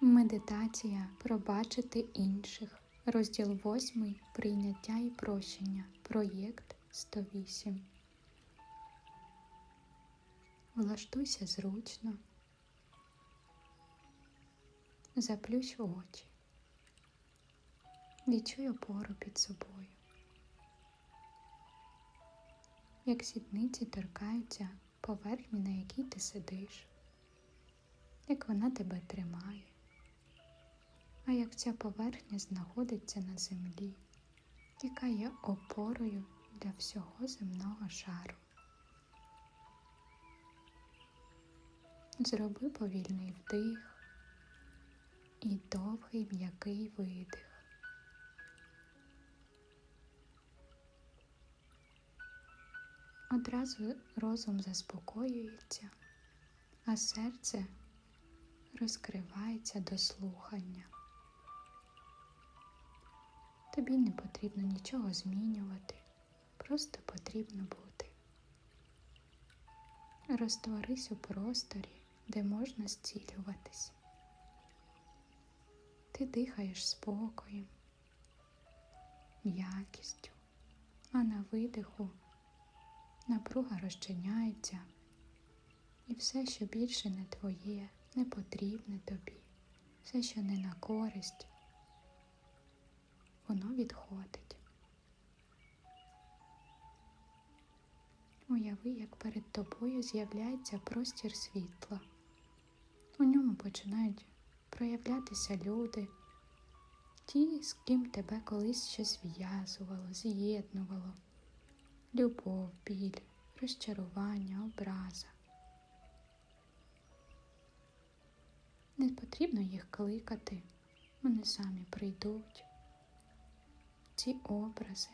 Медитація пробачити інших. Розділ 8. Прийняття і прощення. Проєкт 108. Влаштуйся зручно. Заплющ очі. Відчуй опору під собою. Як сідниці торкаються поверхні, на якій ти сидиш, як вона тебе тримає а як ця поверхня знаходиться на землі, яка є опорою для всього земного шару. Зроби повільний вдих і довгий м'який видих. Одразу розум заспокоюється, а серце розкривається до слухання. Тобі не потрібно нічого змінювати, просто потрібно бути. Розтворись у просторі, де можна зцілюватись. Ти дихаєш спокоєм, м'якістю, а на видиху напруга розчиняється, і все, що більше не твоє, не потрібне тобі, все, що не на користь воно відходить. Уяви, як перед тобою з'являється простір світла. У ньому починають проявлятися люди, ті, з ким тебе колись щось зв'язувало, з'єднувало, любов, біль, розчарування, образа. Не потрібно їх кликати, вони самі прийдуть ці образи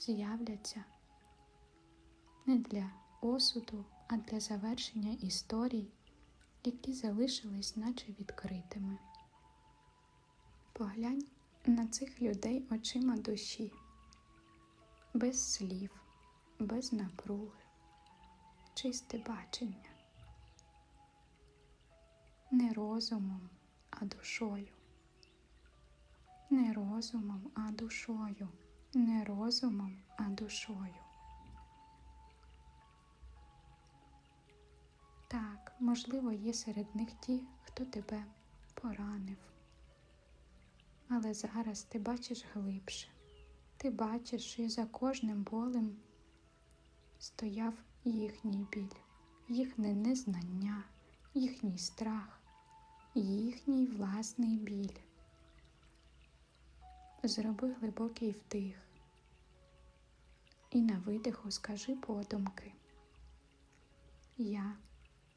з'являться не для осуду, а для завершення історій, які залишились наче відкритими. Поглянь на цих людей очима душі, без слів, без напруги, чисте бачення, не розумом, а душою не розумом, а душою, не розумом, а душою. Так, можливо, є серед них ті, хто тебе поранив. Але зараз ти бачиш глибше, ти бачиш, що за кожним болем стояв їхній біль, їхнє незнання, їхній страх, їхній власний біль. Зроби глибокий вдих і на видиху скажи подумки. Я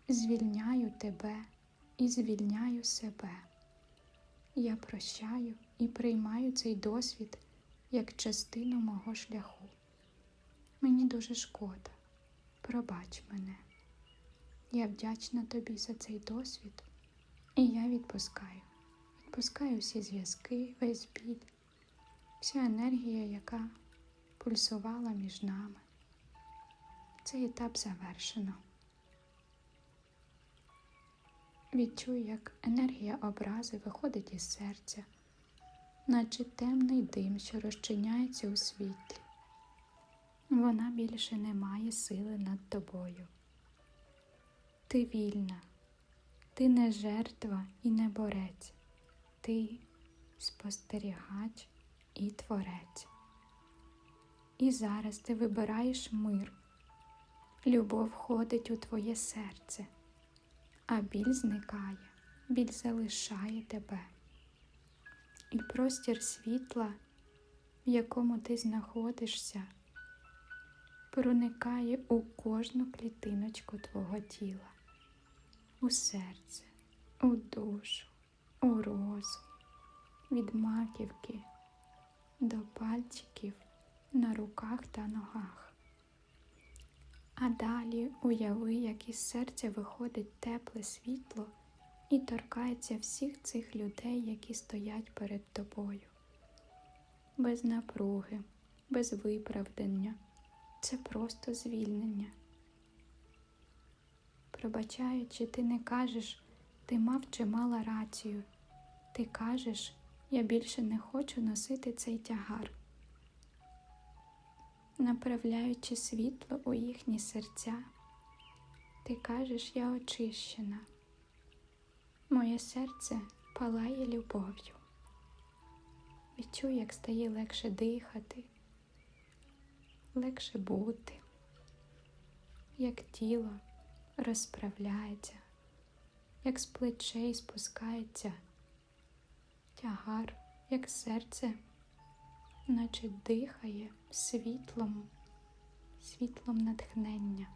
звільняю тебе і звільняю себе. Я прощаю і приймаю цей досвід як частину мого шляху. Мені дуже шкода, пробач мене. Я вдячна тобі за цей досвід, і я відпускаю. Відпускаю всі зв'язки, весь біль вся енергія, яка пульсувала між нами. Цей етап завершено. Відчуй, як енергія образи виходить із серця, наче темний дим, що розчиняється у світлі. Вона більше не має сили над тобою. Ти вільна, ти не жертва і не борець, ти спостерігач і Творець. І зараз ти вибираєш мир, любов входить у твоє серце, а біль зникає, біль залишає тебе. І простір світла, в якому ти знаходишся, проникає у кожну клітиночку твого тіла, у серце, у душу, у розум, від маківки до пальчиків на руках та ногах. А далі уяви, як із серця виходить тепле світло і торкається всіх цих людей, які стоять перед тобою. Без напруги, без виправдання. Це просто звільнення. Пробачаючи, ти не кажеш Ти мав чи мала рацію. Ти кажеш, я більше не хочу носити цей тягар. Направляючи світло у їхні серця, ти кажеш, я очищена. Моє серце палає любов'ю. Відчуй, як стає легше дихати, легше бути, як тіло розправляється, як з плечей спускається тягар, як серце, наче дихає світлом, світлом натхнення.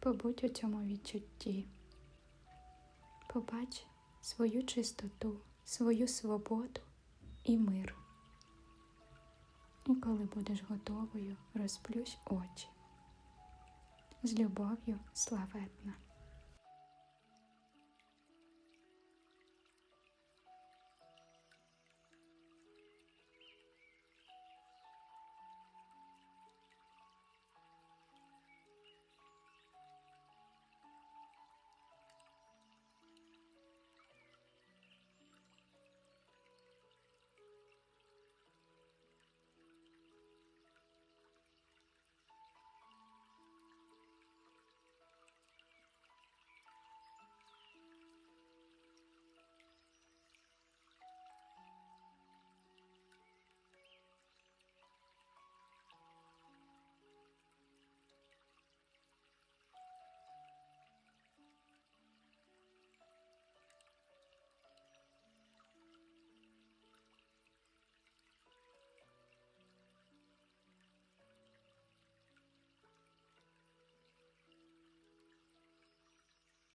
Побудь у цьому відчутті. Побач свою чистоту, свою свободу і мир. І коли будеш готовою, розплющ очі. З любов'ю славетна.